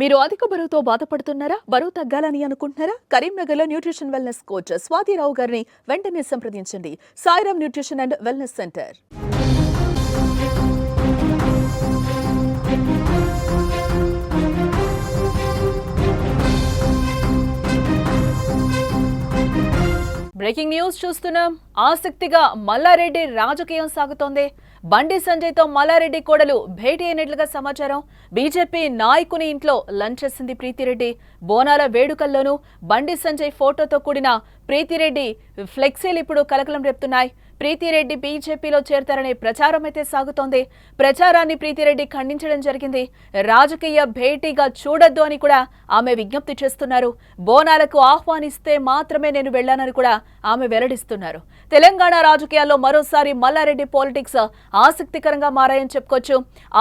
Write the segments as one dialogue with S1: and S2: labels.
S1: మీరు అధిక బరువుతో బాధపడుతున్నారా? బరువు తగ్గాలని అనుకుంటున్నారా? కరీంనగర్లో న్యూట్రిషన్ వెల్నెస్ కోచ్ స్వాతిరావు గారిని వెంటనే సంప్రదించండి. Sairam nutrition and wellness centre. Breaking news చూస్తున్నాం. ఆసక్తిగా మల్లారెడ్డి రాజకీయం సాగుతోంది. బండి సంజయ్తో మల్లారెడ్డి కోడలు భేటీ అయినట్లుగా సమాచారం. బీజేపీ నాయకుని ఇంట్లో లంచ్ చేసింది ప్రీతిరెడ్డి. బోనాల వేడుకల్లోనూ బండి సంజయ్ ఫోటోతో కూడిన ప్రీతిరెడ్డి ఫ్లెక్సీలు ఇప్పుడు కలకలం రేపుతున్నాయి. ప్రీతిరెడ్డి బీజేపీలో చేరతారనే ప్రచారం అయితే సాగుతోంది. ప్రచారాన్ని ప్రీతిరెడ్డి ఖండించడం జరిగింది. రాజకీయ భేటీగా చూడొద్దు అని కూడా ఆమె విజ్ఞప్తి చేస్తున్నారు. బోనాలకు ఆహ్వానిస్తే మాత్రమే నేను వెళ్ళానని కూడా ఆమె వెల్లడిస్తున్నారు. తెలంగాణ రాజకీయాల్లో మరోసారి మల్లారెడ్డి పాలిటిక్స్ ఆసక్తికరంగా మారాయని చెప్పుకోవచ్చు.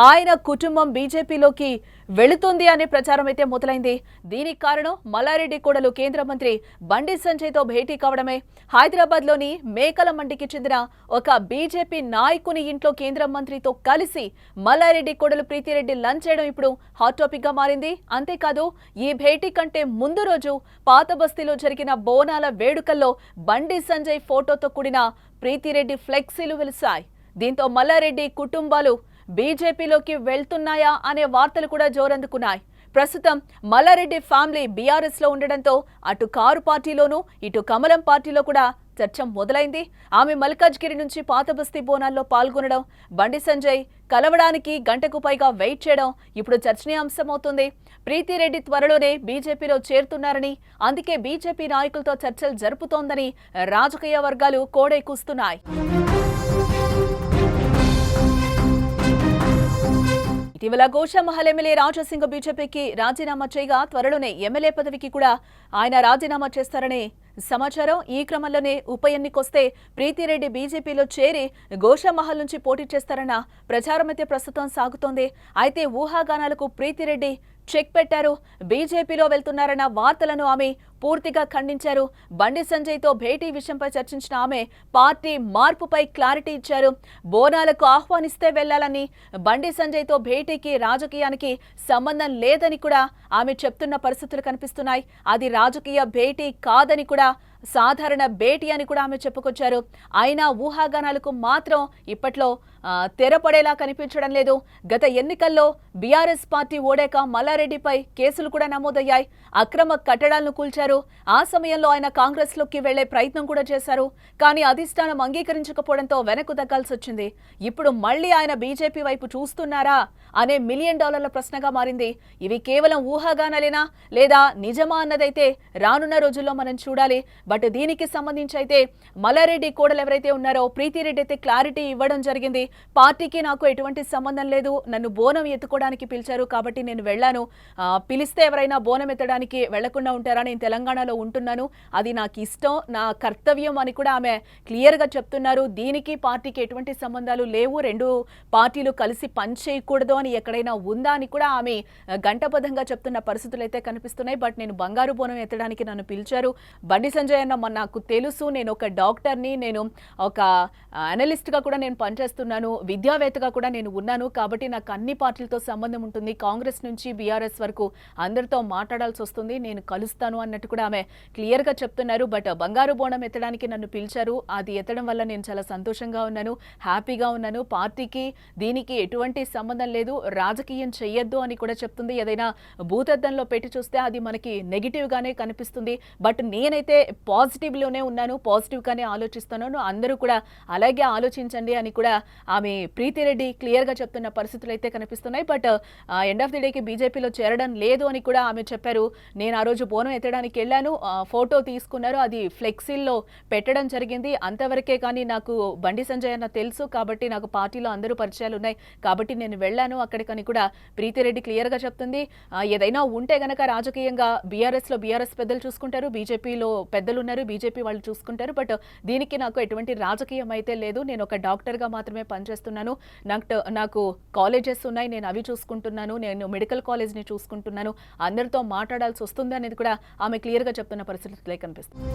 S1: ఆయన కుటుంబం బీజేపీలోకి వెళుతుంది అనే ప్రచారం అయితే మొదలైంది. దీనికి కారణం మల్లారెడ్డి కోడలు కేంద్ర మంత్రి బండి సంజయ్తో భేటీ కావడమే. హైదరాబాద్లోని మేకల మండికి చెందిన ఒక బీజేపీ నాయకుని ఇంట్లో కేంద్ర మంత్రితో కలిసి మల్లారెడ్డి కోడలు ప్రీతిరెడ్డి లంచ్ చేయడం ఇప్పుడు హాట్ టాపిక్గా మారింది. అంతేకాదు ఈ భేటీ కంటే ముందు రోజు పాత బస్తీలో జరిగిన బోనాల వేడుకల్లో బండి సంజయ్ ఫోటోతో కూడిన ప్రీతిరెడ్డి ఫ్లెక్సీలు వెలిశాయి. దీంతో మల్లారెడ్డి కుటుంబాలు బీజేపీలోకి వెళ్తున్నాయా అనే వార్తలు కూడా జోరందుకున్నాయి. ప్రస్తుతం మల్లారెడ్డి ఫ్యామిలీ బీఆర్ఎస్లో ఉండడంతో అటు కారు పార్టీలోనూ ఇటు కమలం పార్టీలో కూడా చర్చ మొదలైంది. ఆమె మల్కాజ్గిరి నుంచి పాతబస్తీ బోనాల్లో పాల్గొనడం బండి సంజయ్ కలవడానికి గంటకు పైగా వెయిట్ చేయడం ఇప్పుడు చర్చనీయాంశమవుతుంది. ప్రీతిరెడ్డి త్వరలోనే బీజేపీలో చేరుతున్నారని అందుకే బీజేపీ నాయకులతో చర్చలు జరుపుతోందని రాజకీయ వర్గాలు కోడై కూస్తున్నాయి. ఇటీవల గోషామహల్ ఎమ్మెల్యే రాజాసింగ్ బీజేపీకి రాజీనామా చేయగా త్వరలోనే ఎమ్మెల్యే పదవికి కూడా ఆయన రాజీనామా చేస్తారనే సమాచారం ఈ క్రమంలోనే ఉప ఎన్నికొస్తే ప్రీతిరెడ్డి బీజేపీలో చేరి గోషామహల్ నుంచి పోటీ చేస్తారన్న ప్రచారం అయితే ప్రస్తుతం సాగుతోంది. అయితే ఊహాగానాలకు ప్రీతిరెడ్డి చెక్ పెట్టారు. బీజేపీలో వెళ్తున్నారన్న వార్తలను ఆమె పూర్తిగా ఖండించారు. బండి సంజయ్తో భేటీ విషయంపై చర్చించిన ఆమె పార్టీ మార్పుపై క్లారిటీ ఇచ్చారు. బోనాలకు ఆహ్వానిస్తే వెళ్ళాలని బండి సంజయ్తో భేటీకి రాజకీయానికి సంబంధం లేదని కూడా ఆమె చెప్తున్న పరిస్థితులు కనిపిస్తున్నాయి. అది రాజకీయ భేటీ కాదని కూడా సాధారణ భేటీ అని కూడా ఆమె చెప్పుకొచ్చారు. అయినా ఊహాగానాలకు మాత్రం ఇప్పట్లో తెరపడేలా కనిపించడం లేదు. గత ఎన్నికల్లో బీఆర్ఎస్ పార్టీ ఓడాక మల్లారెడ్డిపై కేసులు కూడా నమోదయ్యాయి. అక్రమ కట్టడాలను కూల్చారు. ఆ సమయంలో ఆయన కాంగ్రెస్లోకి వెళ్ళే ప్రయత్నం కూడా చేశారు. కానీ అధిష్టానం అంగీకరించకపోవడంతో వెనక్కు తగ్గాల్సి వచ్చింది. ఇప్పుడు మళ్ళీ ఆయన బీజేపీ వైపు చూస్తున్నారా అనే మిలియన్ డాలర్ల ప్రశ్నగా మారింది. ఇవి కేవలం ఊహాగానాలేనా? లేదా నిజమా అన్నదైతే రానున్న రోజుల్లో మనం చూడాలి. బట్ దీనికి సంబంధించి అయితే మల్లారెడ్డి కోడలు ఎవరైతే ఉన్నారో ప్రీతిరెడ్డి అయితే క్లారిటీ ఇవ్వడం జరిగింది. పార్టీకి నాకు ఎటువంటి సంబంధం లేదు. నన్ను బోనం ఎత్తుకోవడానికి పిలిచారు కాబట్టి నేను వెళ్ళాను. పిలిస్తే ఎవరైనా బోనం ఎత్తడానికి వెళ్ళకుండా ఉంటారా? నేను తెలంగాణలో ఉంటున్నాను. అది నాకు ఇష్టం నా కర్తవ్యం అని కూడా ఆమె క్లియర్గా చెప్తున్నారు. దీనికి పార్టీకి ఎటువంటి సంబంధాలు లేవు. రెండు పార్టీలు కలిసి పనిచేయకూడదు అని ఎక్కడైనా ఉందా అని కూడా ఆమె ఆ, గంటబద్ధంగా చెప్తున్న పరిస్థితులు అయితే కనిపిస్తున్నాయి. బట్ నేను బంగారు బోనం ఎత్తడానికి నన్ను పిలిచారు. బండి సంజయ్ అన్న నాకు తెలుసు నేను ఒక డాక్టర్ని నేను ఒక అనలిస్ట్గా కూడా నేను పనిచేస్తున్నాను విద్యావేత్తగా కూడా నేను ఉన్నాను కాబట్టి నాకు అన్ని పార్టీలతో సంబంధం ఉంటుంది. కాంగ్రెస్ నుంచి బీఆర్ఎస్ వరకు అందరితో మాట్లాడాల్సి వస్తుంది నేను కలుస్తాను అన్నట్టు కూడా ఆమె క్లియర్గా చెప్తున్నారు. బట్ బంగారు బోనం ఎత్తడానికి నన్ను పిలిచారు. అది ఎత్తడం వల్ల నేను చాలా సంతోషంగా ఉన్నాను హ్యాపీగా ఉన్నాను. పార్టీకి దీనికి ఎటువంటి సంబంధం లేదు. రాజకీయం చెయ్యొద్దు అని కూడా చెప్తుంది. ఏదైనా భూతద్దంలో పెట్టి చూస్తే అది మనకి నెగిటివ్గానే కనిపిస్తుంది. బట్ నేనైతే పాజిటివ్లోనే ఉన్నాను పాజిటివ్గానే ఆలోచిస్తున్నాను. అందరూ కూడా అలాగే ఆలోచించండి అని కూడా ఆమె ప్రీతిరెడ్డి క్లియర్గా చెప్తున్న పరిస్థితులు అయితే కనిపిస్తున్నాయి. బట్ ఎండ్ ఆఫ్ ది డేకి బీజేపీలో చేరడం లేదు అని కూడా ఆమె చెప్పారు. నేను ఆ రోజు బోనం ఎత్తడానికి వెళ్ళాను. ఫోటో తీసుకున్నారు. అది ఫ్లెక్సీల్లో పెట్టడం జరిగింది. అంతవరకే కానీ నాకు బండి సంజయ్ అన్న తెలుసు. కాబట్టి నాకు పార్టీలో అందరూ పరిచయాలు ఉన్నాయి. కాబట్టి నేను వెళ్ళాను అక్కడికని కూడా ప్రీతిరెడ్డి క్లియర్గా చెప్తుంది. ఏదైనా ఉంటే గనక రాజకీయంగా బీఆర్ఎస్లో బీఆర్ఎస్ పెద్దలు చూసుకుంటారు. బీజేపీలో పెద్దలు ఉన్నారు. బీజేపీ వాళ్ళు చూసుకుంటారు. బట్ దీనికి నాకు ఎటువంటి రాజకీయం అయితే లేదు. నేను ఒక డాక్టర్గా మాత్రమే పనిచేస్తున్నాను. నాకు నాకు కాలేజెస్ ఉన్నాయి. నేను అవి చూసుకుంటున్నాను. నేను మెడికల్ కాలేజ్ని చూసుకుంటున్నాను. అందరితో మాట్లాడాల్సి వస్తుంది అనేది కూడా ఆమె క్లియర్గా చెప్తున్న పరిస్థితులే కనిపిస్తుంది.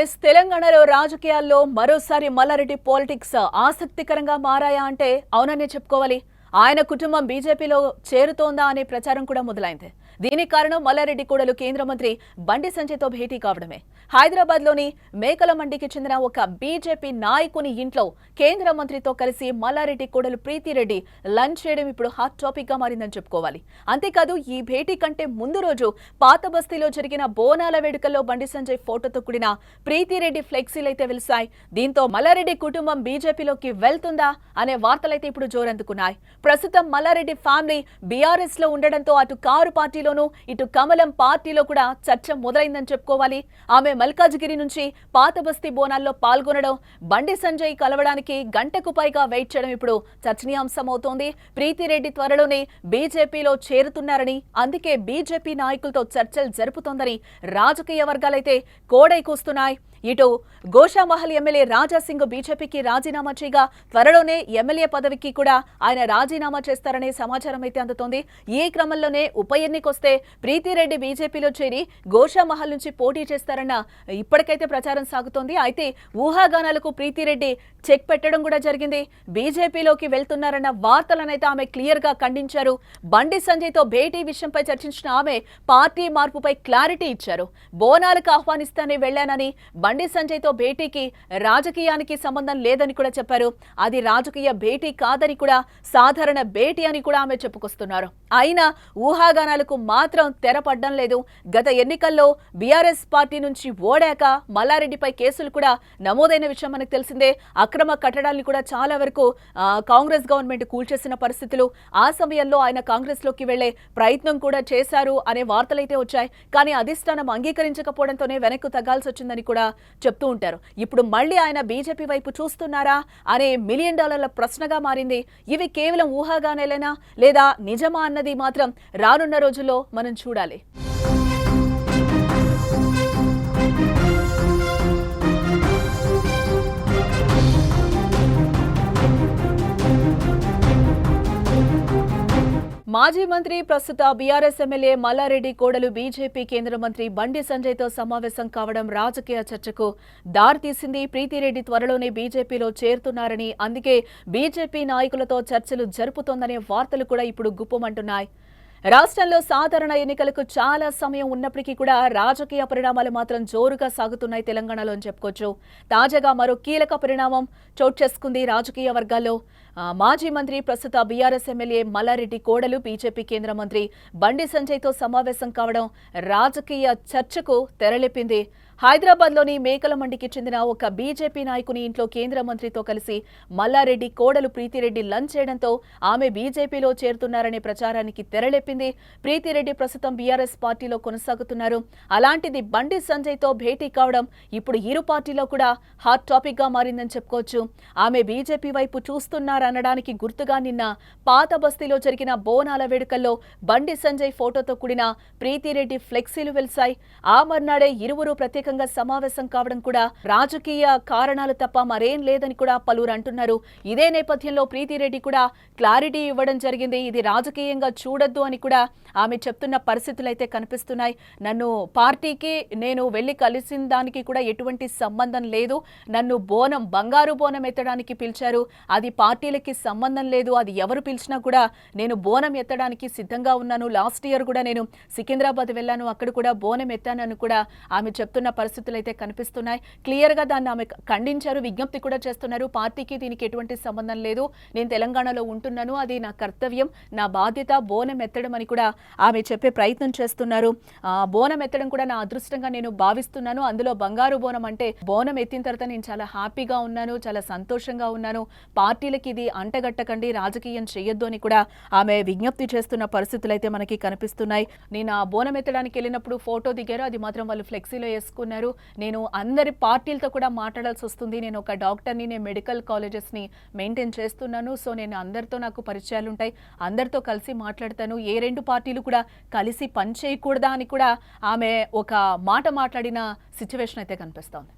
S1: ఎస్ తెలంగాణలో రాజకీయాల్లో మరోసారి మల్లారెడ్డి పాలిటిక్స్ ఆసక్తికరంగా మారాయా అంటే అవుననే చెప్పుకోవాలి. ఆయన కుటుంబం బీజేపీలో చేరుతోందా అనే ప్రచారం కూడా మొదలైంది. దీనికి కారణం మల్లారెడ్డి కూడలు కేంద్ర మంత్రి బండి సంజయ్తో భేటీ కావడమే. హైదరాబాద్లోని మేకల మండికి చెందిన ఒక బీజేపీ నాయకుని ఇంట్లో కేంద్ర మంత్రితో కలిసి మల్లారెడ్డి కూడలు ప్రీతిరెడ్డి లంచ్ చేయడం ఇప్పుడు హాట్ టాపిక్గా మారిందని చెప్పుకోవాలి. అంతేకాదు ఈ భేటీ కంటే ముందు రోజు పాత బస్తీలో జరిగిన బోనాల వేడుకల్లో బండి సంజయ్ ఫోటోతో కూడిన ప్రీతిరెడ్డి ఫ్లెక్సీలు అయితే వెలిశాయి. దీంతో మల్లారెడ్డి కుటుంబం బీజేపీలోకి వెళ్తుందా అనే వార్తలైతే ఇప్పుడు జోరందుకున్నాయి. ప్రస్తుతం మల్లారెడ్డి ఫ్యామిలీ బీఆర్ఎస్లో ఉండడంతో అటు కారు పార్టీలోనూ ఇటు కమలం పార్టీలో కూడా చర్చ మొదలైందని చెప్పుకోవాలి. ఆమె మల్కాజ్గిరి నుంచి పాతబస్తీ బోనాల్లో పాల్గొనడం బండి సంజయ్ కలవడానికి గంటకు పైగా వెయిట్ చేయడం ఇప్పుడు చర్చనీయాంశం అవుతోంది ప్రీతిరెడ్డి త్వరలోనే బీజేపీలో చేరుతున్నారని అందుకే బీజేపీ నాయకులతో చర్చలు జరుపుతోందని రాజకీయ వర్గాలైతే కోడై కూస్తున్నాయి. ఇటు గోషామహల్ ఎమ్మెల్యే రాజాసింగ్ బీజేపీకి రాజీనామా చేయగా త్వరలోనే ఎమ్మెల్యే పదవికి కూడా ఆయన రాజీనామా చేస్తారనే సమాచారం అయితే అందుతోంది. ఈ క్రమంలోనే ఉప ఎన్నికొస్తే ప్రీతిరెడ్డి బీజేపీలో చేరి గోషామహల్ నుంచి పోటీ చేస్తారన్న ఇప్పటికైతే ప్రచారం సాగుతోంది. అయితే ఊహాగానాలకు ప్రీతిరెడ్డి చెక్ పెట్టడం కూడా జరిగింది. బీజేపీలోకి వెళ్తున్నారన్న వార్తలనైతే ఆమె క్లియర్గా ఖండించారు. బండి సంజయ్తో భేటీ విషయంపై చర్చించిన ఆమె పార్టీ మార్పుపై క్లారిటీ ఇచ్చారు. బోనాలకు ఆహ్వానిస్తానే వెళ్ళానని బండి సంజయ్తో భేటీకి రాజకీయానికి సంబంధం లేదని కూడా చెప్పారు. అది రాజకీయ భేటీ కాదని కూడా సాధారణ భేటీ అని కూడా ఆమె చెప్పుకొస్తున్నారు. అయినా ఊహాగానాలకు మాత్రం తెరపడ్డం లేదు. గత ఎన్నికల్లో బీఆర్ఎస్ పార్టీ నుంచి ఓడాక మల్లారెడ్డిపై కేసులు కూడా నమోదైన విషయం మనకు తెలిసిందే. అక్రమ కట్టడాల్ని కూడా చాలా వరకు కాంగ్రెస్ గవర్నమెంట్ కూల్చేసిన పరిస్థితులు. ఆ సమయంలో ఆయన కాంగ్రెస్లోకి వెళ్ళే ప్రయత్నం కూడా చేశారు అనే వార్తలైతే వచ్చాయి. కానీ అధిష్టానం అంగీకరించకపోవడంతోనే వెనక్కు తగ్గాల్సి వచ్చిందని కూడా చెప్తూ ఉంటారు. ఇప్పుడు మళ్ళీ ఆయన బీజేపీ వైపు చూస్తున్నారా? అనే మిలియన్ డాలర్ల ప్రశ్నగా మారింది. ఇవి కేవలం ఊహాగానేలేనా? లేదా నిజమా అన్నది మాత్రం రానున్న రోజుల్లో మనం చూడాలి. మాజీ మంత్రి ప్రస్తుత బీఆర్ఎస్ ఎమ్మెల్యే మల్లారెడ్డి కోడలు బీజేపీ కేంద్ర మంత్రి బండి సంజయ్తో సమావేశం కావడం రాజకీయ చర్చకు దారితీసింది ప్రీతిరెడ్డి త్వరలోనే బీజేపీలో చేరుతున్నారని అందుకే బీజేపీ నాయకులతో చర్చలు జరుపుతోందనే వార్తలు కూడా ఇప్పుడు గుప్పమంటున్నాయి. రాష్ట్రంలో సాధారణ ఎన్నికలకు చాలా సమయం ఉన్నప్పటికీ కూడా రాజకీయ పరిణామాలు మాత్రం జోరుగా సాగుతున్నాయి తెలంగాణలో అని చెప్పుకోవచ్చు. తాజాగా మరో కీలక పరిణామం చోటు చేసుకుంది రాజకీయ వర్గాల్లో. మాజీ మంత్రి ప్రస్తుత బీఆర్ఎస్ ఎమ్మెల్యే మల్లారెడ్డి కోడలు బీజేపీ కేంద్ర మంత్రి బండి సంజయ్తో సమావేశం కావడం రాజకీయ చర్చకు తెరలేపింది. హైదరాబాద్లోని మేకల మండికి చెందిన ఒక బీజేపీ నాయకుని ఇంట్లో కేంద్ర మంత్రితో కలిసి మల్లారెడ్డి కోడలు ప్రీతిరెడ్డి లంచ్ చేయడంతో ఆమె బీజేపీలో చేరుతున్నారనే ప్రచారానికి తెరలేపింది. ప్రీతిరెడ్డి ప్రస్తుతం బీఆర్ఎస్ పార్టీలో కొనసాగుతున్నారు. అలాంటిది బండి సంజయ్తో భేటీ కావడం ఇప్పుడు ఇరు పార్టీలో కూడా హాట్ టాపిక్గా మారిందని చెప్పుకోవచ్చు. ఆమె బీజేపీ వైపు చూస్తున్నారనడానికి గుర్తుగా నిన్న పాత బస్తీలో జరిగిన బోనాల వేడుకల్లో బండి సంజయ్ ఫోటోతో కూడిన ప్రీతిరెడ్డి ఫ్లెక్సీలు వెలిశాయి. ఆ మర్నాడే ఇరువురు ప్రత్యేకంగా సమావేశం కావడం కూడా రాజకీయ కారణాలు తప్ప మరేం లేదని కూడా పలువురు అంటున్నారు. ఇదే నేపథ్యంలో ప్రీతిరెడ్డి కూడా క్లారిటీ ఇవ్వడం జరిగింది. ఇది రాజకీయంగా చూడొద్దు అని కూడా ఆమె చెప్తున్న పరిస్థితులు అయితే కనిపిస్తున్నాయి. నన్ను పార్టీకి నేను వెళ్ళి కలిసిన దానికి కూడా ఎటువంటి సంబంధం లేదు. నన్ను బోనం బంగారు బోనం ఎత్తడానికి పిలిచారు. అది పార్టీలకి సంబంధం లేదు. అది ఎవరు పిలిచినా కూడా నేను బోనం ఎత్తడానికి సిద్ధంగా ఉన్నాను. లాస్ట్ ఇయర్ కూడా నేను సికింద్రాబాద్ వెళ్ళాను. అక్కడ కూడా బోనం ఎత్తానని కూడా ఆమె చెప్తున్న పరిస్థితులు అయితే కనిపిస్తున్నాయి క్లియర్గా దాన్ని ఆమె ఖండించారు. విజ్ఞప్తి కూడా చేస్తున్నారు. పార్టీకి దీనికి ఎటువంటి సంబంధం లేదు. నేను తెలంగాణలో ఉంటున్నాను. అది నా కర్తవ్యం నా బాధ్యత బోనం ఎత్తడం అని కూడా ఆమె చెప్పే ప్రయత్నం చేస్తున్నారు. బోనం ఎత్తడం కూడా నా అదృష్టంగా నేను భావిస్తున్నాను. అందులో బంగారు బోనం అంటే బోనం ఎత్తిన తర్వాత నేను చాలా హ్యాపీగా ఉన్నాను చాలా సంతోషంగా ఉన్నాను. పార్టీలకి ఇది అంటగట్టకండి రాజకీయం చేయొద్దు అని కూడా ఆమె విజ్ఞప్తి చేస్తున్న పరిస్థితులు అయితే మనకి కనిపిస్తున్నాయి. నేను ఆ బోనం ఎత్తడానికి వెళ్ళినప్పుడు ఫోటో దిగారు. అది మాత్రం వాళ్ళు ఫ్లెక్సీలో అనుకున్నారు నేను అందరి పార్టీలతో కూడా మాట్లాడాల్సి వస్తుంది. నేను ఒక డాక్టర్ని నేను మెడికల్ కాలేజెస్ని మెయింటైన్ చేస్తున్నాను. సో నేను అందరితో నాకు పరిచయాలు ఉంటాయి. అందరితో కలిసి మాట్లాడతాను. ఏ రెండు పార్టీలు కూడా కలిసి పని చేయకూడదా అని కూడా ఆమె ఒక మాట మాట్లాడిన సిచ్యువేషన్ అయితే కనిపిస్తోంది.